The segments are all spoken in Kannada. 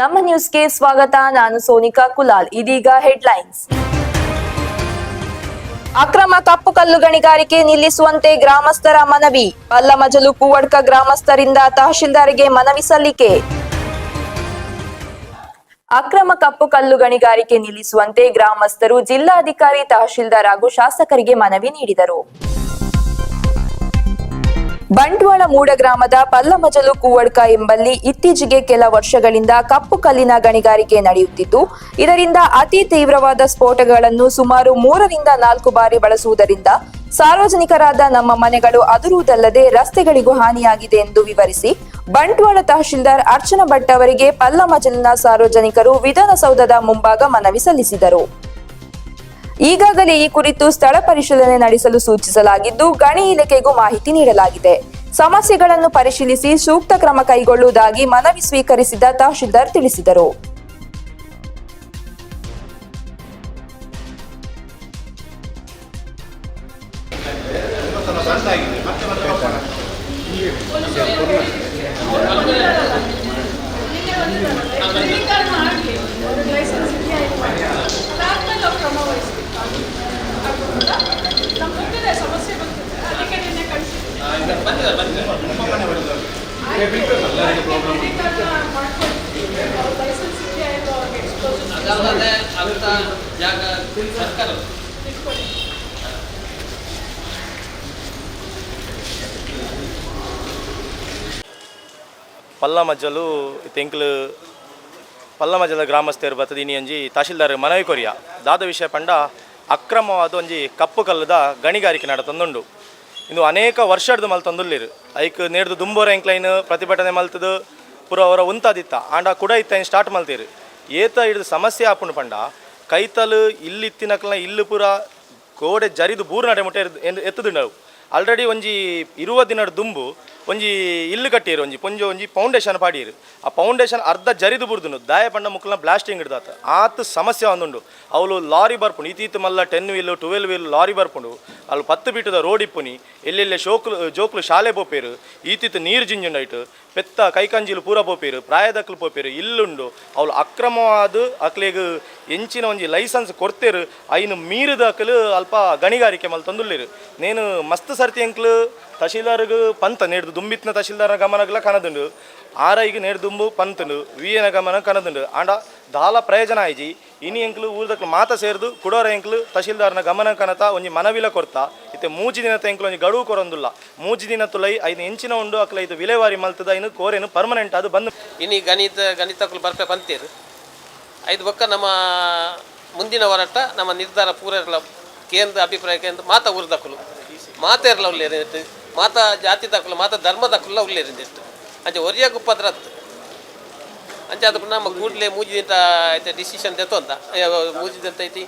ನಮ್ಮ ನ್ಯೂಸ್ಗೆ ಸ್ವಾಗತ. ನಾನು ಸೋನಿಕಾ ಕುಲಾಲ್. ಇದೀಗ ಹೆಡ್ಲೈನ್ಸ್. ಅಕ್ರಮ ಕಪ್ಪು ಕಲ್ಲು ಗಣಿಗಾರಿಕೆ ನಿಲ್ಲಿಸುವಂತೆ ಗ್ರಾಮಸ್ಥರ ಮನವಿ. ಪಲ್ಲಮಜಲು ಕೂವಡ್ಕ ಗ್ರಾಮಸ್ಥರಿಂದ ತಹಶೀಲ್ದಾರ್ಗೆ ಮನವಿ ಸಲ್ಲಿಕೆ. ಅಕ್ರಮ ಕಪ್ಪು ಕಲ್ಲು ಗಣಿಗಾರಿಕೆ ನಿಲ್ಲಿಸುವಂತೆ ಗ್ರಾಮಸ್ಥರು ಜಿಲ್ಲಾಧಿಕಾರಿ, ತಹಶೀಲ್ದಾರ್ ಹಾಗೂ ಶಾಸಕರಿಗೆ ಮನವಿ ನೀಡಿದರು. ಬಂಟ್ವಾಳ ಮೂಡ ಗ್ರಾಮದ ಪಲ್ಲಮಜಲು ಕೂವಡ್ಕ ಎಂಬಲ್ಲಿ ಇತ್ತೀಚೆಗೆ ಕೆಲ ವರ್ಷಗಳಿಂದ ಕಪ್ಪು ಕಲ್ಲಿನ ಗಣಿಗಾರಿಕೆ ನಡೆಯುತ್ತಿದ್ದು, ಇದರಿಂದ ಅತಿ ತೀವ್ರವಾದ ಸ್ಫೋಟಗಳನ್ನು ಸುಮಾರು ಮೂರರಿಂದ ನಾಲ್ಕು ಬಾರಿ ಬಳಸುವುದರಿಂದ ಸಾರ್ವಜನಿಕರಾದ ನಮ್ಮ ಮನೆಗಳು ಅದುರುವುದಲ್ಲದೆ ರಸ್ತೆಗಳಿಗೂ ಹಾನಿಯಾಗಿದೆ ಎಂದು ವಿವರಿಸಿ, ಬಂಟ್ವಾಳ ತಹಶೀಲ್ದಾರ್ ಅರ್ಚನಾ ಭಟ್ ಅವರಿಗೆ ಪಲ್ಲಮಜಲಿನ ಸಾರ್ವಜನಿಕರು ವಿಧಾನಸೌಧದ ಮುಂಭಾಗ ಮನವಿ ಸಲ್ಲಿಸಿದರು. ಈಗಾಗಲೇ ಈ ಕುರಿತು ಸ್ಥಳ ಪರಿಶೀಲನೆ ನಡೆಸಲು ಸೂಚಿಸಲಾಗಿದ್ದು, ಗಣಿ ಇಲಾಖೆಗೂ ಮಾಹಿತಿ ನೀಡಲಾಗಿದೆ. ಸಮಸ್ಯೆಗಳನ್ನು ಪರಿಶೀಲಿಸಿ ಸೂಕ್ತ ಕ್ರಮ ಕೈಗೊಳ್ಳುವುದಾಗಿ ಮನವಿ ಸ್ವೀಕರಿಸಿದ ತಹಶೀಲ್ದಾರ್ ತಿಳಿಸಿದರು. ಅಂತ ಜಾಗ ಸರ್ಕಾರ ಪಲ್ಲ ಮಜ್ಜಲು ತೆಂಕ್ಲು ಪಲ್ಲ ಮಜ್ಜಲ ಗ್ರಾಮಸ್ಥರು ಬರ್ತದೆ ಇನಿ ಒಂಜಿ ತಹಶೀಲ್ದಾರ್ ಮನವಿ ಕೊರಿಯ ದಾದ ವಿಷಯ ಪಂಡ ಅಕ್ರಮವಾದ ಒಂಜಿ ಕಪ್ಪು ಕಲ್ಲದ ಗಣಿಗಾರಿಕೆ ನಡ ತಂದುಂಡು ಇಂದು ಅನೇಕ ವರ್ಷದ ಮಲ್ ತಂದುಲ್ಲಿರು ಐಕ್ ನೇಡ್ದು ದುಂಬೋರ ಎಂಕ್ಲೈನ್ ಪ್ರತಿಭಟನೆ ಮಲ್ತದು, ಪೂರ ಅವರ ಉಂತಾದಿತ್ತ. ಆಂಡ ಕುಡ ಇತ್ತ ಸ್ಟಾರ್ಟ್ ಮಲ್ತೀರಿ. ಏತ ಹಿಡಿದು ಸಮಸ್ಯೆ ಆಪುಂಡು ಪಂಡ, ಕೈತಲು ಇಲ್ಲಿತ್ತಿನಕ್ಲ ಇಲ್ಲು ಪೂರ ಗೋಡೆ ಜರಿದು ಬೂರು ನಡೆ ಮುಟ್ಟೆ ಎತ್ತುದುಂಡವು. ಆಲ್ರೆಡಿ ಒಂಜಿ ಇರುವ ದಿನದ ದುಂಬು ಒಂಜಿ ಇಲ್ಲು ಕಟ್ಟಿರು, ಒಂಜಿ ಪೊಂಜಿ ಒಂಜಿ ಫೌಂಡೇಶನ್ ಪಾಡಿರು. ಆ ಫೌಂಡೇಶನ್ ಅರ್ಧ ಜರಿದು ಬುರ್ದುನು, ದಾಯ ಪಂಡ ಮುಕ್ಕಲ್ನ ಬ್ಲಾಸ್ಟಿಂಗ್ ಹಿಡ್ದಾತ ಆತ. ಸಮಸ್ಯೆ ಒಂದುಂಡು ಅವಳು ಲಾರಿ ಬರ್ಪುಂಡು ಇತೀತ ಮಲ್ಲ ten wheel twelve wheel lorry ಬರ್ಪುಂಡು. ಅಲ್ಲಿ ಪತ್ತು ಬೀಟದ ರೋಡ್ ಇಪ್ಪುನಿ, ಎಲ್ಲೆಲ್ಲೆ ಶೋಕ್ಲು, ಜೋಕ್ಲು ಶಾಲೆ ಪೋಪೇರು ಈತಿತ್ತು ನೀರು ಜಿಂಜುಂಡಾಯ್ತು. ಪೆತ್ತ ಕೈಕಂಜಿಲು ಪೂರ ಪೋಪೇರು, ಪ್ರಾಯದಕ್ಲು ಪೋಪೇರು, ಇಲ್ಲುಂಡು. ಅವಳು ಅಕ್ರಮವಾದ ಅಕ್ಲೆಗ್ ಎಂಚಿನ ಒಂಜಿ ಲೈಸೆನ್ಸ್ ಕೊಡ್ತೇರು ಐನು ಮೀರಿದಕ್ಲು ಅಲ್ಪ ಗಣಿಗಾರಿಕೆ ಮಲ್ ತಂದುಳ್ಳಿರು ನೇನು ಮಸ್ತ್ ಸರ್ತಿ ಎಂಕ್ಲು ತಹಶೀಲ್ದಾರ್ಗ್ ಪಂತ ನೆಡ್ದು, ದುಂಬಿತ್ನ ತಹಶೀಲ್ದಾರ್ನ ಗಮನಗ್ಲ ಕನದುಂಡು. ಆರೈಗೆ ನೇಡ್ ದುಂಬು ಪಂತುಂಡು, ವಿಯನ ಗಮನ ಕನದುಂಡು. ಆಂಡ ದಾಲ ಪ್ರಯೋಜನ ಆಯ್ಜಿ. ಇನಿ ಎಂಕ್ಲು ಊರ್ದಕ್ಲು ಮಾತ ಸೇರ್ದು, ಕುಡೋರ ಎಂಕ್ಲು ತಹಶೀಲ್ದಾರ್ನ ಗಮನ ಕನತ ಒಂಜಿ ಮನವಿಲ ಕೊರ್ತ. ಇತ್ತೆ ಮೂಜಿ ದಿನ ಎಂಕ್ಲು ಒಂಜಿ ಗಡುವು ಕೊರೊಂದುಲ್ಲ. ಮೂಜಿ ದಿನ ತುಲೈ ಐದು ಇಂಚಿನ ಉಂಡು, ಅಕ್ಲ ಇದು ವಿಲೇವಾರಿ ಮಲ್ತದ ಇನ್ನು ಕೋರೇನು ಪರ್ಮನೆಂಟ್ ಅದು ಬಂದು ಇನಿ ಗಣಿತ ಗಣಿತಕ್ಕಲು ಬರ್ಪೆ ಬಂತೀರು ಐದು ಬೊಕ್ಕ ನಮ್ಮ ಮುಂದಿನ ಹೋರಾಟ ನಮ್ಮ ನಿರ್ಧಾರ ಪೂರ ಕೇಂದ್ರ ಅಭಿಪ್ರಾಯ ಕೇಂದ್ರ ಮಾತ ಊರ್ದಕ್ಕಲು ಮಾತೇರಲ್ಲ ಉಳ್ಳೇರಿಟ್ಟು ಮಾತ ಜಾತಿ ದಕ್ಕಲು ಮಾತ ಧರ್ಮ ದಕ್ಕಲ್ಲ ಉಳ್ಳೇರಿಂದಿಟ್ಟು ಅಂಚೆ ಒರಿಯ ಗುಪ್ಪದ್ರತ್ ಅಂಚೆ ಅದಕ್ಕೆ ನಮ್ಮ ಕೂಡಲೇ ಮೂಜಿದಿಂತ ಐತೆ ಡಿಸಿಷನ್ ದೇತು ಅಂತ. ಮೂಜಿದಂತ ಐತಿ.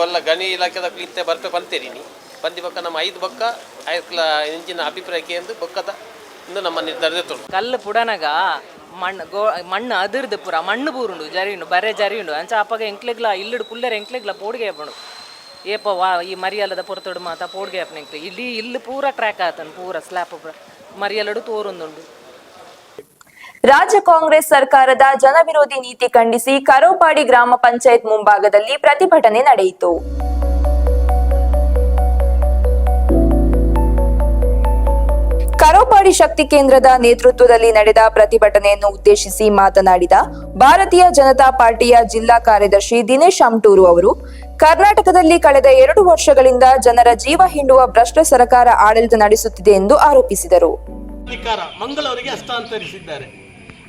ಒಲ್ಲ ಗಣಿ ಇಲಾಖೆದಕ್ಕಲು ಇತ್ತೆ ಬರ್ಪೆ ಬಂತೀರಿನಿ ಬಂದಿ ಬಕ್ಕ ನಮ್ಮ ಐದು ಬೊಕ್ಕ ಐಕ್ಲ ಇಂಚಿನ ಅಭಿಪ್ರಾಯ ಕೇಂದ್ರ ಬೊಕ್ಕದ ಇಂದು ನಮ್ಮ ನಿರ್ಧಾರ ತೆತ್ತುಂಡು ಕಲ್ಲು ಪುಡನಗ ಮಣ್ಣು, ಗೋ, ಮಣ್ಣು ಅದಿರ್ದು ಪೂರ, ಮಣ್ಣು ಪೂರುಂಡು ಜರಿಯುಂಡು, ಬರೇ ಜರಿಯುಂಡು. ಅಂಚ ಅಪ್ಪಗ ಎಂಕ್ಲೆಗ್ಲ, ಇಲ್ಲಿಡು ಕುಲ್ಲರ ಎಂಕ್ಲೆಗ್ಲ ಪೋಡಿಗೆ ಹಾಪುಂಡು ಏಪ, ವಾ, ಈ ಮರಿಯಲ್ಲದ ಪೊರ್ತೊಡು ಮಾತ, ಪೋಡ್ಗೆ ಇಲ್ಲಿ ಇಲ್ಲಿ ಪೂರ ಟ್ರ್ಯಾಕ್ ಆತನ್, ಪೂರ ಸ್ಲ್ಯಾಪ್ ಮರಿಯಲ್ಲಡು ತೋರೊಂದುಂಡು ರಾಜ್ಯ ಕಾಂಗ್ರೆಸ್ ಸರ್ಕಾರದ ಜನವಿರೋಧಿ ನೀತಿ ಖಂಡಿಸಿ ಕರೋಪಾಡಿ ಗ್ರಾಮ ಪಂಚಾಯತ್ ಮುಂಭಾಗದಲ್ಲಿ ಪ್ರತಿಭಟನೆ ನಡೆಯಿತು. ಕರೋಪಾಡಿ ಶಕ್ತಿ ಕೇಂದ್ರದ ನೇತೃತ್ವದಲ್ಲಿ ನಡೆದ ಪ್ರತಿಭಟನೆಯನ್ನು ಉದ್ದೇಶಿಸಿ ಮಾತನಾಡಿದ ಭಾರತೀಯ ಜನತಾ ಪಾರ್ಟಿಯ ಜಿಲ್ಲಾ ಕಾರ್ಯದರ್ಶಿ ದಿನೇಶ್ ಅಮ್ಟೂರು ಅವರು ಕರ್ನಾಟಕದಲ್ಲಿ ಕಳೆದ ಎರಡು ವರ್ಷಗಳಿಂದ ಜನರ ಜೀವ ಹಿಂಡುವ ಭ್ರಷ್ಟ ಸರ್ಕಾರ ಆಡಳಿತ ನಡೆಸುತ್ತಿದೆ ಎಂದು ಆರೋಪಿಸಿದರು. ಅಧಿಕಾರ ಮಂಗಳೂರಿಗೆ ಹಸ್ತಾಂತರಿಸಿದ್ದಾರೆ.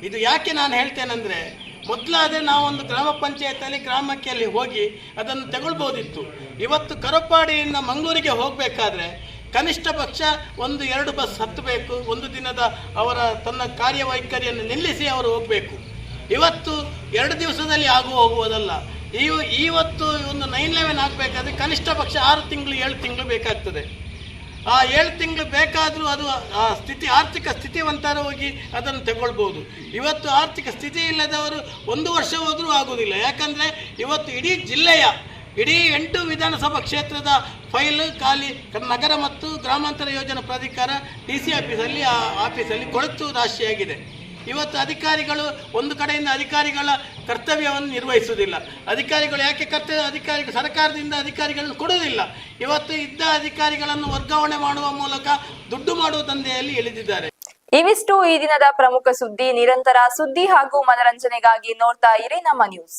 ಇದು ಯಾಕೆ ನಾನು ಹೇಳ್ತೇನೆಂದರೆ, ಮೊದಲಾದರೆ ನಾವೊಂದು ಗ್ರಾಮ ಪಂಚಾಯತಲ್ಲಿ ಗ್ರಾಮಕ್ಕೆ ಅಲ್ಲಿ ಹೋಗಿ ಅದನ್ನು ತಗೊಳ್ಬೋದಿತ್ತು. ಇವತ್ತು ಕರಪಾಡಿಯಿಂದ ಮಂಗಳೂರಿಗೆ ಹೋಗಬೇಕಾದ್ರೆ ಕನಿಷ್ಠ ಪಕ್ಷ ಒಂದು ಎರಡು ಬಸ್ ಹತ್ತಬೇಕು, ಒಂದು ದಿನದ ಅವರ ತನ್ನ ಕಾರ್ಯವೈಖರಿಯನ್ನು ನಿಲ್ಲಿಸಿ ಅವರು ಹೋಗಬೇಕು. ಇವತ್ತು ಎರಡು ದಿವಸದಲ್ಲಿ ಆಗು ಹೋಗುವುದಲ್ಲ. ಈ ಇವತ್ತು ಒಂದು ನೈನ್ ಲೆವೆನ್ ಆಗಬೇಕಾದ್ರೆ ಕನಿಷ್ಠ ಪಕ್ಷ ಆರು ತಿಂಗಳು, ಏಳು ತಿಂಗಳು ಬೇಕಾಗ್ತದೆ. ಆ ಏಳು ತಿಂಗಳು ಬೇಕಾದರೂ ಅದು ಆ ಸ್ಥಿತಿ, ಆರ್ಥಿಕ ಸ್ಥಿತಿವಂತರ ಹೋಗಿ ಅದನ್ನು ತಗೊಳ್ಬೋದು. ಇವತ್ತು ಆರ್ಥಿಕ ಸ್ಥಿತಿ ಇಲ್ಲದವರು ಒಂದು ವರ್ಷ ಹೋದರೂ ಆಗುವುದಿಲ್ಲ. ಯಾಕಂದರೆ ಇವತ್ತು ಇಡೀ ಜಿಲ್ಲೆಯ, ಇಡೀ ಎಂಟು ವಿಧಾನಸಭಾ ಕ್ಷೇತ್ರದ ಫೈಲ್ ಖಾಲಿ ನಗರ ಮತ್ತು ಗ್ರಾಮಾಂತರ ಯೋಜನಾ ಪ್ರಾಧಿಕಾರ ಡಿ ಸಿ ಆಫೀಸಲ್ಲಿ, ಆ ಆಫೀಸಲ್ಲಿ ಕೊಳತು ರಾಶಿಯಾಗಿದೆ. ಇವತ್ತು ಅಧಿಕಾರಿಗಳು ಒಂದು ಕಡೆಯಿಂದ ಅಧಿಕಾರಿಗಳ ಕರ್ತವ್ಯವನ್ನು ನಿರ್ವಹಿಸುವುದಿಲ್ಲ. ಅಧಿಕಾರಿಗಳು ಯಾಕೆ ಕರ್ತವ್ಯ ಅಧಿಕಾರಿ ಸರ್ಕಾರದಿಂದ ಅಧಿಕಾರಿಗಳನ್ನು ಕೊಡುವುದಿಲ್ಲ? ಇವತ್ತು ಇದ್ದ ಅಧಿಕಾರಿಗಳನ್ನು ವರ್ಗಾವಣೆ ಮಾಡುವ ಮೂಲಕ ದುಡ್ಡು ಮಾಡುವ ತಂದೆಯಲ್ಲಿ ಇಳಿದಿದ್ದಾರೆ. ಇವಿಷ್ಟು ಈ ದಿನದ ಪ್ರಮುಖ ಸುದ್ದಿ. ನಿರಂತರ ಸುದ್ದಿ ಹಾಗೂ ಮನರಂಜನೆಗಾಗಿ ನೋಡ್ತಾ ಇರಿ ನಮ್ಮ news.